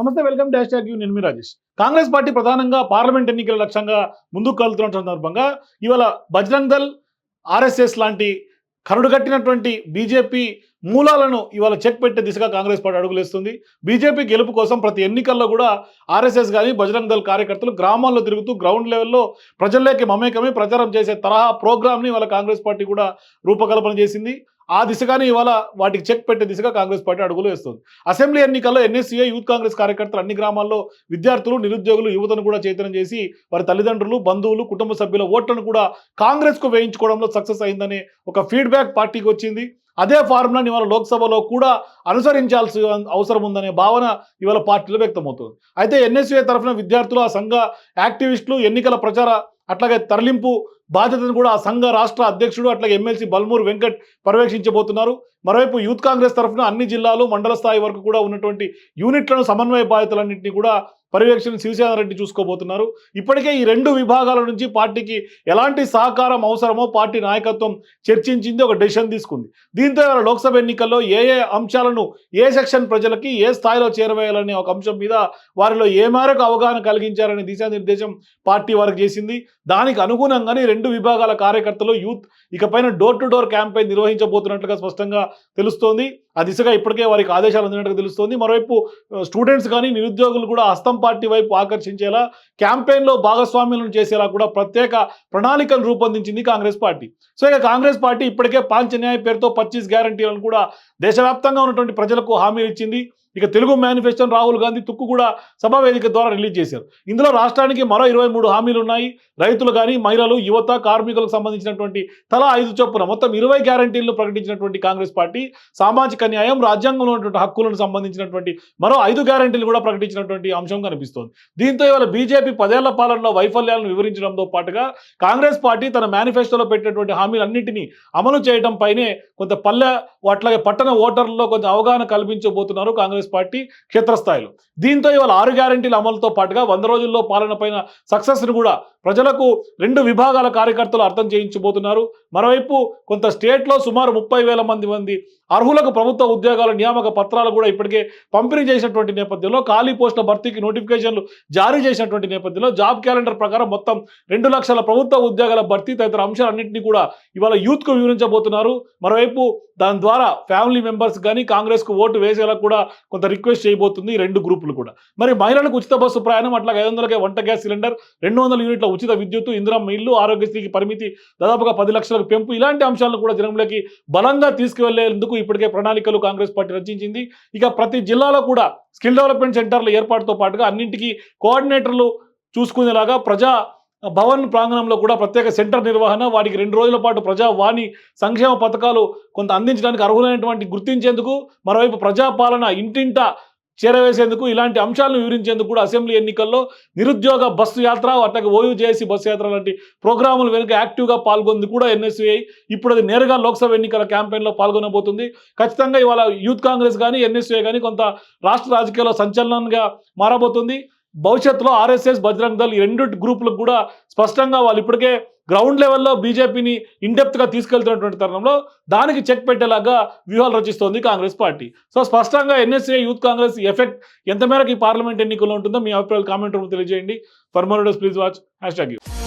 నమస్తే welcome dash tag you. నేను మీ రాజేష్. కాంగ్రెస్ పార్టీ ప్రధానంగా పార్లమెంట్ ఎన్నికల లక్ష్యంగా ముందుకు కలుతున్న సందర్భంగా ఇవాళ బజరంగ్ దల్ ఆర్ఎస్ఎస్ లాంటి కరుడుగట్టినటువంటి బీజేపీ మూలాలను ఇవాళ చెక్ పెట్టే దిశగా కాంగ్రెస్ పార్టీ అడుగులేస్తుంది. బీజేపీ గెలుపు కోసం ప్రతి ఎన్నికల్లో కూడా ఆర్ఎస్ఎస్ కానీ బజరంగ్ దళ కార్యకర్తలు గ్రామాల్లో తిరుగుతూ గ్రౌండ్ లెవెల్లో ప్రజల్లోకి మమేకమే ప్రచారం చేసే తరహా ప్రోగ్రామ్ని ఇవాళ కాంగ్రెస్ పార్టీ కూడా రూపకల్పన చేసింది. ఆ దిశగానే ఇవాళ వాటికి చెక్ పెట్టే దిశగా కాంగ్రెస్ పార్టీ అడుగులు వేస్తుంది. అసెంబ్లీ ఎన్నికల్లో ఎన్ఎస్సీఏ యూత్ కాంగ్రెస్ కార్యకర్తలు అన్ని గ్రామాల్లో విద్యార్థులు నిరుద్యోగులు యువతను కూడా చైతన్యం చేసి వారి తల్లిదండ్రులు బంధువులు కుటుంబ సభ్యుల ఓట్లను కూడా కాంగ్రెస్కు వేయించుకోవడంలో సక్సెస్ అయిందనే ఒక ఫీడ్బ్యాక్ పార్టీకి వచ్చింది. అదే ఫార్ములాని ఇవాళ లోక్సభలో కూడా అనుసరించాల్సి అవసరం ఉందనే భావన ఇవాళ పార్టీలో వ్యక్తమవుతుంది. అయితే ఎన్ఎస్యూఏ తరఫున విద్యార్థులు ఆ సంఘ యాక్టివిస్టులు ఎన్నికల ప్రచార అట్లాగే తరలింపు బాధ్యతను కూడా ఆ సంఘ రాష్ట్ర అధ్యక్షుడు అట్లాగే ఎమ్మెల్సీ బల్మూరు వెంకట్ పర్యవేక్షించబోతున్నారు. మరోవైపు యూత్ కాంగ్రెస్ తరఫున అన్ని జిల్లాలు మండల స్థాయి వరకు కూడా ఉన్నటువంటి యూనిట్లను సమన్వయ బాధ్యతలన్నింటినీ కూడా పర్యవేక్షణ శివసేన రెడ్డి చూసుకోబోతున్నారు. ఇప్పటికే ఈ రెండు విభాగాల నుంచి పార్టీకి ఎలాంటి సహకారం అవసరమో పార్టీ నాయకత్వం చర్చించింది ఒక డెసిషన్ తీసుకుంది. దీంతో ఇవాళ లోక్సభ ఎన్నికల్లో ఏ ఏ అంశాలను ఏ సెక్షన్ ప్రజలకి ఏ స్థాయిలో చేరవేయాలనే ఒక అంశం మీద వారిలో ఏ మేరకు అవగాహన కలిగించారనే దిశానిర్దేశం పార్టీ వారికి చేసింది. దానికి అనుగుణంగానే రెండు విభాగాల కార్యకర్తలు యూత్ ఇకపైన డోర్ టు డోర్ క్యాంపెయిన్ నిర్వహించబోతున్నట్లుగా స్పష్టంగా తెలుస్తోంది. ఆ దిశగా ఇప్పటికే వారికి ఆదేశాలు అందినట్టుగా తెలుస్తోంది. మరోవైపు స్టూడెంట్స్ కానీ నిరుద్యోగులు కూడా హస్తం పార్టీ వైపు ఆకర్షించేలా క్యాంపెయిన్లో భాగస్వామ్యం చేసేలా కూడా ప్రత్యేక ప్రణాళికను రూపొందించింది కాంగ్రెస్ పార్టీ. సో ఇక కాంగ్రెస్ పార్టీ ఇప్పటికే పాంచ న్యాయ పేరుతో పచ్చీస్ గ్యారంటీలను కూడా దేశవ్యాప్తంగా ఉన్నటువంటి ప్రజలకు హామీ ఇచ్చింది. ఇక తెలుగు మేనిఫెస్టోను రాహుల్ గాంధీ తుక్కు కూడా సభా వేదిక ద్వారా రిలీజ్ చేశారు. ఇందులో రాష్ట్రానికి మరో ఇరవై మూడు హామీలు ఉన్నాయి. రైతులు కానీ మహిళలు యువత కార్మికులకు సంబంధించినటువంటి తలా ఐదు చొప్పున మొత్తం ఇరవై గ్యారంటీలను ప్రకటించినటువంటి కాంగ్రెస్ పార్టీ సామాజిక న్యాయం రాజ్యాంగంలో ఉన్నటువంటి హక్కులను సంబంధించినటువంటి మరో ఐదు గ్యారంటీలు కూడా ప్రకటించినటువంటి అంశం కనిపిస్తోంది. దీంతో ఇవాళ బీజేపీ పదేళ్ళ పాలనలో వైఫల్యాలను వివరించడంతో పాటుగా కాంగ్రెస్ పార్టీ తన మేనిఫెస్టోలో పెట్టినటువంటి హామీలన్నింటినీ అమలు చేయడం పైనే కొంత పల్లె అట్లాగే పట్టణ ఓటర్లలో కొంత అవగాహన కల్పించబోతున్నారు కాంగ్రెస్ పార్టీ క్షేత్రస్థాయిలో. దీంతో ఇవాళ ఆరు గ్యారంటీల అమలుతో పాటుగా వంద రోజుల్లో పాలన పైన సక్సెస్ను కూడా ప్రజలకు రెండు విభాగాల కార్యకర్తలు అర్థం చేయించబోతున్నారు. మరోవైపు కొంత స్టేట్లో సుమారు ముప్పై వేల మంది మంది అర్హులకు ప్రభుత్వ ఉద్యోగాల నియామక పత్రాలు కూడా ఇప్పటికే పంపిణీ చేసినటువంటి నేపథ్యంలో ఖాళీ పోస్టుల భర్తీకి నోటిఫికేషన్లు జారీ చేసినటువంటి నేపథ్యంలో జాబ్ క్యాలెండర్ ప్రకారం మొత్తం రెండు లక్షల ప్రభుత్వ ఉద్యోగాల భర్తీ తదితర అంశాలన్నింటినీ కూడా ఇవాళ యూత్కు వివరించబోతున్నారు. మరోవైపు దాని ద్వారా ఫ్యామిలీ మెంబర్స్ కానీ కాంగ్రెస్కు ఓటు వేసేలా కూడా కొంత రిక్వెస్ట్ చేయబోతుంది రెండు గ్రూపులు కూడా. మరి మహిళలకు ఉచిత బస్సు ప్రయాణం అట్లా ఐదు వందలకే వంట గ్యాస్ సిలిండర్ రెండు వందల యూనిట్ల ఉచిత విద్యుత్ ఇందిరమ్మ ఇల్లు ఆరోగ్యశ్రీకి పరిమితి దాదాపుగా పది లక్షలకు పెంపు ఇలాంటి అంశాలను కూడా జనంలోకి బలంగా తీసుకువెళ్ళేందుకు ఇప్పటికే ప్రణాళికలు కాంగ్రెస్ పార్టీ రచించింది. ఇక ప్రతి జిల్లాలో కూడా స్కిల్ డెవలప్మెంట్ సెంటర్ల ఏర్పాటుతో పాటుగా అన్నింటికీ కోఆర్డినేటర్లు చూసుకునేలాగా ప్రజా భవన్ ప్రాంగణంలో కూడా ప్రత్యేక సెంటర్ నిర్వహణ వాటికి రెండు రోజుల పాటు ప్రజావాణి సంక్షేమ పథకాలు కొంత అందించడానికి అర్హులైనటువంటి గుర్తించేందుకు మరోవైపు ప్రజాపాలన ఇంటింట చేరవేసేందుకు ఇలాంటి అంశాలను వివరించేందుకు కూడా అసెంబ్లీ ఎన్నికల్లో నిరుద్యోగ బస్సు యాత్ర అట్లాగే ఓయూ జేఏసీ బస్సు యాత్ర లాంటి ప్రోగ్రాములు వెనుక యాక్టివ్గా పాల్గొంది కూడా ఎన్ఎస్యుఐ. ఇప్పుడు అది నేరుగా లోక్సభ ఎన్నికల క్యాంపెయిన్లో పాల్గొనబోతుంది. ఖచ్చితంగా ఇవాళ యూత్ కాంగ్రెస్ కానీ ఎన్ఎస్యుఐ కానీ కొంత రాష్ట్ర రాజకీయాల్లో సంచలనంగా మారబోతుంది. భవిష్యత్తులో ఆర్ఎస్ఎస్ బజరంగ్ దళ్ ఈ రెండు గ్రూపులకు కూడా స్పష్టంగా వాళ్ళు ఇప్పటికే గ్రౌండ్ లెవెల్లో బీజేపీని ఇండెప్త్గా తీసుకెళ్తున్నటువంటి తరుణంలో దానికి చెక్ పెట్టేలాగా వ్యూహాలు రచిస్తోంది కాంగ్రెస్ పార్టీ. సో స్పష్టంగా ఎన్ఎస్ఏ యూత్ కాంగ్రెస్ ఎఫెక్ట్ ఎంత మేరకు ఈ పార్లమెంట్ ఎన్నికల్లో ఉంటుందో మీ అభిప్రాయాలు కామెంట్ రూపంలో తెలియజేయండి. For more please watch hashtag U